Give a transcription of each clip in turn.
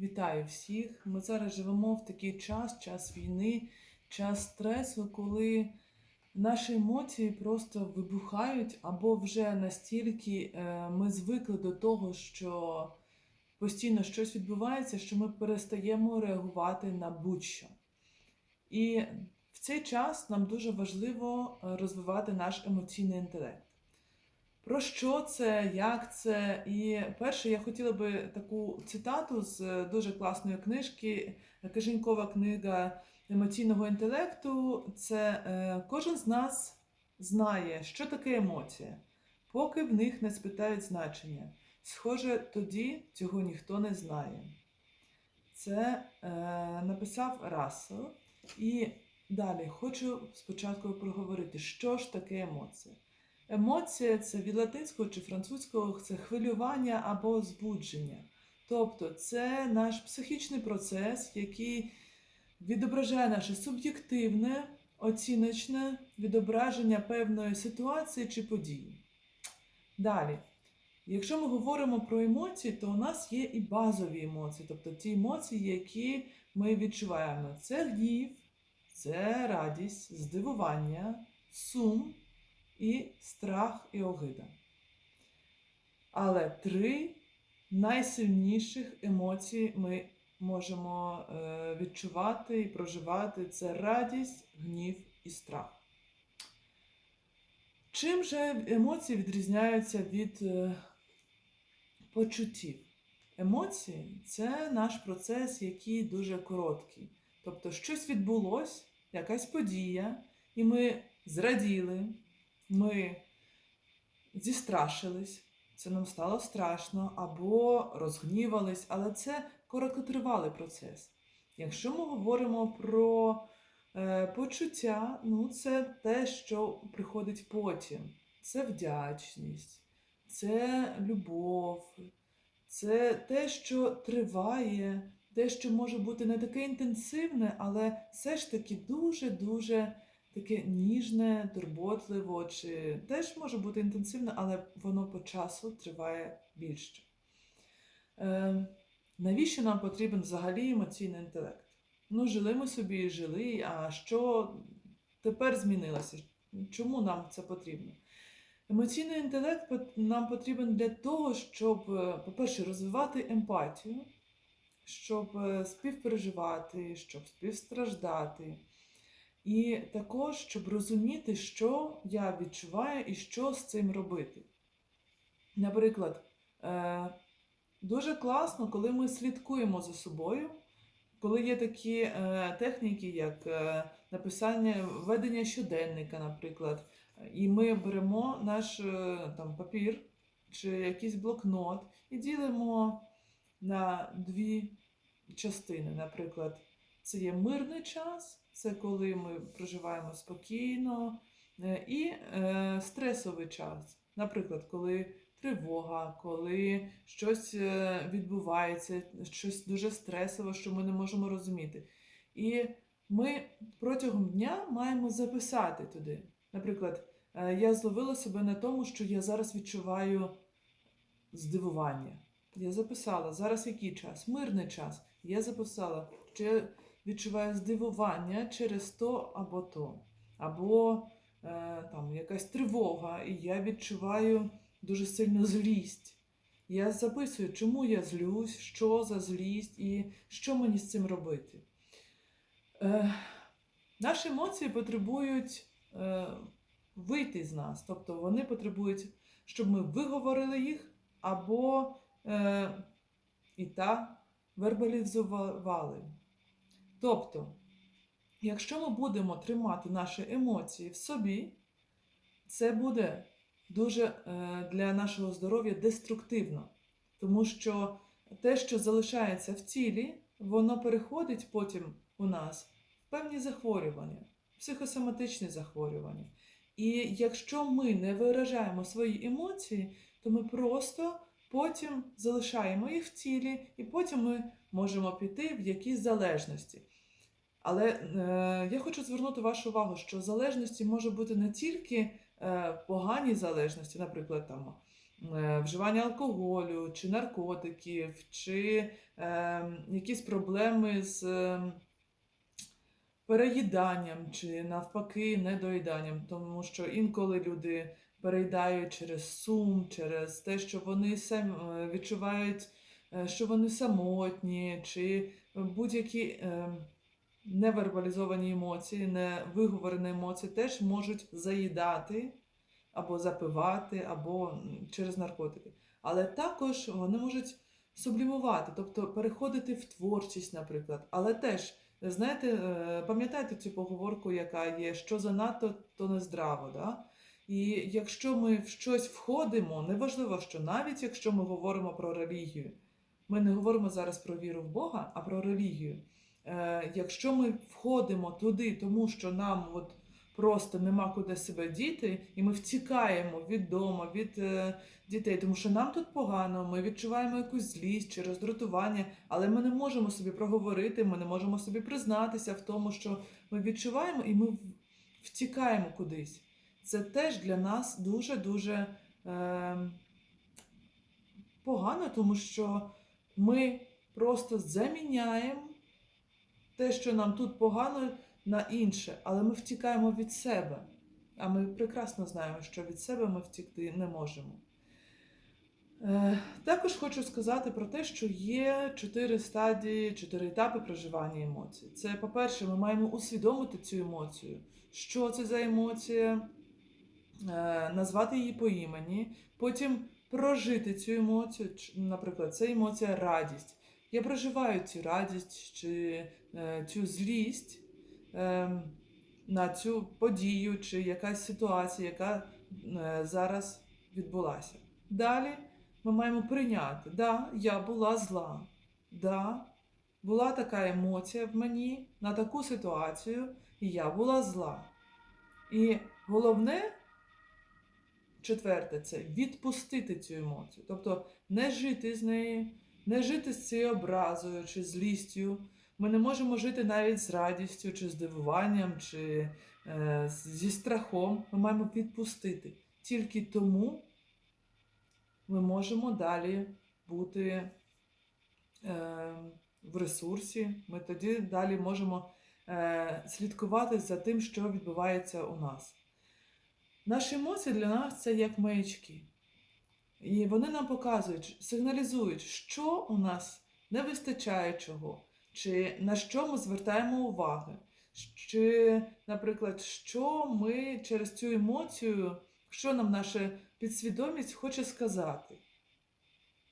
Вітаю всіх. Ми зараз живемо в такий час, час війни, час стресу, коли наші емоції просто вибухають, або вже настільки е, ми звикли до того, що постійно щось відбувається, що ми перестаємо реагувати на будь-що. І в цей час нам дуже важливо е, розвивати наш емоційний інтелект. Про що це, як це? І перше, я хотіла би таку цитату з е, дуже класної книжки, Каженькова книга емоційного інтелекту. Це е, кожен з нас знає, що таке емоція, поки в них не спитають значення. Схоже, тоді цього ніхто не знає. Це е, написав Рассел. І далі хочу спочатку проговорити, що ж таке емоція. Емоція це від латинського чи французького це хвилювання або збудження. Тобто це наш психічний процес, який відображає наше суб'єктивне, оціночне відображення певної ситуації чи події. Далі, якщо ми говоримо про емоції, то у нас є і базові емоції, тобто ті емоції, які ми відчуваємо. Це гнів, це радість, здивування, сум і страх і огида. Але три найсильніших емоції ми можемо е, відчувати і проживати це радість, гнів і страх. Чим же емоції відрізняються від е, почуттів? Емоції це наш процес, який дуже короткий. Тобто, щось відбулось, якась подія, і ми зраділи, ми зістрашились, це нам стало страшно, або розгнівались, але це короткотривалий процес. Якщо ми говоримо про е, почуття, ну це те, що приходить потім. Це вдячність, це любов, це те, що триває, те, що може бути не таке інтенсивне, але все ж таки дуже-дуже таке ніжне, турботливо, чи теж може бути інтенсивне, але воно по часу триває більше. Е, навіщо нам потрібен взагалі емоційний інтелект? Ну, жили ми собі і жили, а що тепер змінилося? Чому нам це потрібно? Емоційний інтелект нам потрібен для того, щоб, е, по-перше, розвивати емпатію, щоб е, співпереживати, щоб співстраждати. І також, щоб розуміти, що я відчуваю і що з цим робити. Наприклад, е, дуже класно, коли ми слідкуємо за собою, коли є такі е, техніки, як е, написання ведення щоденника, наприклад, і ми беремо наш там, папір чи якийсь блокнот і ділимо на дві частини. Наприклад, це є мирний час, це коли ми проживаємо спокійно, е, і е, стресовий час. Наприклад, коли тривога, коли щось е, відбувається, щось дуже стресове, що ми не можемо розуміти. І ми протягом дня маємо записати туди. Наприклад, я зловила себе на тому, що я зараз відчуваю здивування. Я записала зараз який час? Мирний час. Я записала, що я відчуваю здивування через то або то. Або е, там якась тривога, і я відчуваю дуже сильну злість. Я записую, чому я злюсь, що за злість і що мені з цим робити. Е, наші емоції потребують е, вийти з нас, тобто вони потребують, щоб ми виговорили їх або е, і та вербалізували. Тобто, якщо ми будемо тримати наші емоції в собі, це буде дуже е, для нашого здоров'я деструктивно, тому що те, що залишається в тілі, воно переходить потім у нас в певні захворювання, психосоматичні захворювання. І якщо ми не виражаємо свої емоції, то ми просто потім залишаємо їх в тілі, і потім ми можемо піти в якісь залежності. Але е, я хочу звернути вашу увагу, що залежності може бути не тільки е, погані залежності, наприклад, там е, вживання алкоголю, чи наркотиків, чи е, якісь проблеми з е, переїданням, чи навпаки недоїданням, тому що інколи люди переїдають через сум, через те, що вони сам е, відчувають, е, що вони самотні, чи будь-які е, невербалізовані емоції, невиговорені емоції теж можуть заїдати або запивати, або через наркотики. Але також вони можуть сублімувати, тобто переходити в творчість, наприклад. Але теж, знаєте, е, пам'ятаєте цю поговорку, яка є, що занадто, то не здраво. Да? І якщо ми в щось входимо, неважливо, що навіть якщо ми говоримо про релігію, ми не говоримо зараз про віру в Бога, а про релігію. Е, якщо ми входимо туди, тому що нам от просто нема куди себе діти, і ми втікаємо від дому, від е, дітей, тому що нам тут погано, ми відчуваємо якусь злість чи роздратування, але ми не можемо собі проговорити, ми не можемо собі признатися в тому, що ми відчуваємо, і ми втікаємо кудись. Це теж для нас дуже-дуже е, погано, тому що ми просто заміняємо те, що нам тут погано, на інше, але ми втікаємо від себе. А ми прекрасно знаємо, що від себе ми втікти не можемо. Е, Також хочу сказати про те, що є чотири стадії, чотири етапи проживання емоцій. Це, по-перше, ми маємо усвідомити цю емоцію. Що це за емоція, е, назвати її по імені, потім прожити цю емоцію. Наприклад, це емоція радість. Я проживаю цю радість чи цю злість е, на цю подію чи якась ситуація, яка е, зараз відбулася. Далі ми маємо прийняти, да, я була зла, да, була така емоція в мені на таку ситуацію, і я була зла. І головне, четверте, це відпустити цю емоцію. Тобто не жити з нею, не жити з цією образою чи злістю. Ми не можемо жити навіть з радістю, чи здивуванням, чи е, зі страхом. Ми маємо відпустити. Тільки тому ми можемо далі бути е, в ресурсі. Ми тоді далі можемо е, слідкувати за тим, що відбувається у нас. Наші емоції для нас це як маячки. І вони нам показують, сигналізують, що у нас не вистачає чого, чи на що ми звертаємо увагу, чи, наприклад, що ми через цю емоцію, що нам наша підсвідомість хоче сказати.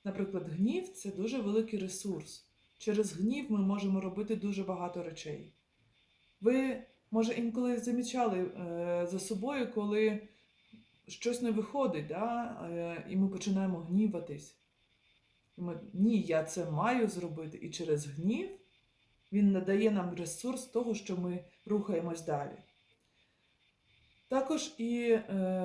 Наприклад, гнів це дуже великий ресурс. Через гнів ми можемо робити дуже багато речей. Ви, може, інколи замічали е, за собою, коли щось не виходить, да? е, і ми починаємо гніватись. І ми, Ні, я це маю зробити. І через гнів він надає нам ресурс того, що ми рухаємось далі. Також і е,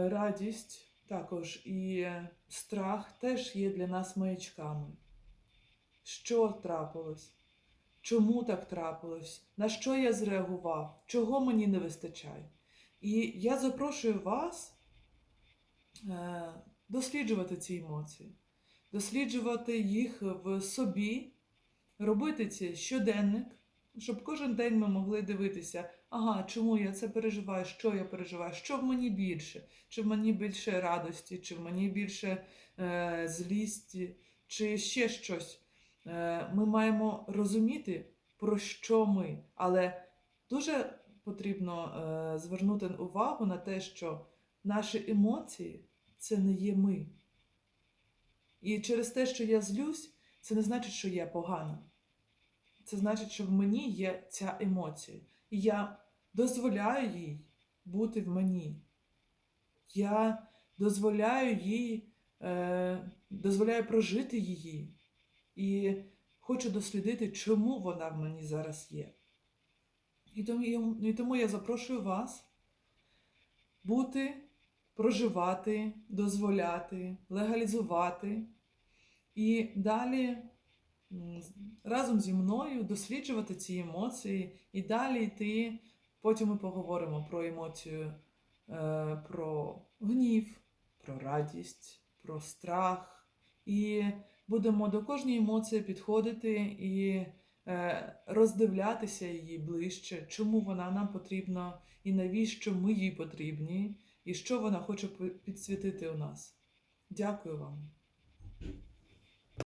радість, також і страх теж є для нас маячками. Що трапилось? Чому так трапилось? На що я зреагував? Чого мені не вистачає? І я запрошую вас е, досліджувати ці емоції, досліджувати їх в собі, робити це щоденник, щоб кожен день ми могли дивитися, ага, чому я це переживаю, що я переживаю, що в мені більше, чи в мені більше радості, чи в мені більше е, злісті, чи ще щось. Е, ми маємо розуміти, про що ми, але дуже потрібно е, звернути увагу на те, що наші емоції це не є ми. І через те, що я злюсь, це не значить, що я погана. Це значить, що в мені є ця емоція. І я дозволяю їй бути в мені. Я дозволяю їй, е, дозволяю прожити її. І хочу дослідити, чому вона в мені зараз є. І тому, і тому я запрошую вас бути, проживати, дозволяти, легалізувати і далі разом зі мною досліджувати ці емоції і далі йти. Потім ми поговоримо про емоцію, е, про гнів, про радість, про страх, і будемо до кожної емоції підходити і е, роздивлятися її ближче, чому вона нам потрібна і навіщо ми їй потрібні, і що вона хоче підсвітити у нас. Дякую вам.